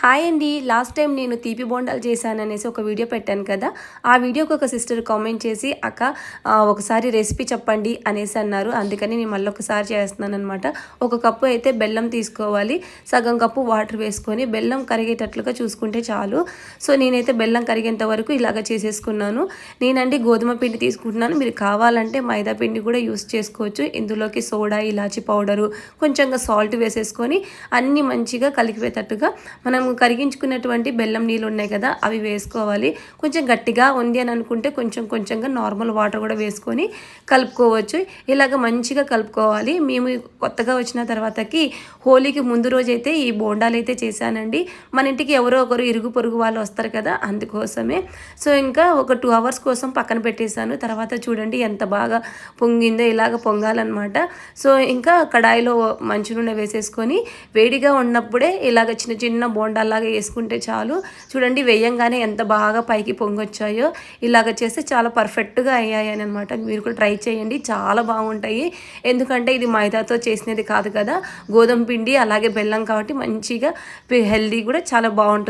Hi అండి. Last time నేను తీపి బోండాలు చేశాను అనేసి ఒక వీడియో పెట్టాను కదా. ఆ వీడియోకి ఒక సిస్టర్ కామెంట్ చేసి అక్క ఒకసారి రెసిపీ చెప్పండి అనేసి అన్నారు. అందుకని నేను మళ్ళీ ఒకసారి చేస్తున్నాను అనమాట ఒక కప్పు అయితే బెల్లం తీసుకోవాలి. సగం కప్పు వాటర్ వేసుకొని బెల్లం కరిగేటట్లుగా చూసుకుంటే చాలు. సో నేనైతే బెల్లం కరిగేంత వరకు ఇలాగ చేసేసుకున్నాను. నేనండి గోధుమ పిండి తీసుకుంటున్నాను. మీరు కావాలంటే మైదా పిండి కూడా యూస్ చేసుకోవచ్చు. ఇందులోకి సోడా ఇలాచి పౌడరు కొంచెంగా సాల్ట్ వేసేసుకొని అన్నీ మంచిగా కలిగిపోయేటట్టుగా మనం కరిగించుకున్నటువంటి బెల్లం నీళ్ళు ఉన్నాయి కదా అవి వేసుకోవాలి. కొంచెం గట్టిగా ఉంది అని అనుకుంటే కొంచెం కొంచెంగా నార్మల్ వాటర్ కూడా వేసుకొని కలుపుకోవచ్చు. ఇలాగ మంచిగా కలుపుకోవాలి. మేము కొత్తగా వచ్చిన తర్వాతకి హోలీకి ముందు రోజు అయితే ఈ బోండాలు అయితే చేశానండి. మన ఇంటికి ఎవరో ఒకరు ఇరుగు పొరుగు వాళ్ళు వస్తారు కదా అందుకోసమే. సో ఇంకా ఒక టూ అవర్స్ కోసం పక్కన పెట్టేశాను. తర్వాత చూడండి ఎంత బాగా పొంగిందో ఇలాగ పొంగాలన్నమాట. సో ఇంకా కడాయిలో మంచి నూనె వేసేసుకొని వేడిగా ఉన్నప్పుడే ఇలాగ చిన్న చిన్న బోండా అలాగే వేసుకుంటే చాలు. చూడండి వేయంగానే ఎంత బాగా పైకి పొంగొచ్చాయో. ఇలాగ చేస్తే చాలా పర్ఫెక్ట్గా అయ్యాయి అనమాట మీరు కూడా ట్రై చేయండి. చాలా బాగుంటాయి. ఎందుకంటే ఇది మైదాతో చేసినది కాదు కదా. గోధుమ పిండి అలాగే బెల్లం కాబట్టి మంచిగా హెల్దీ కూడా చాలా బాగుంటుంది.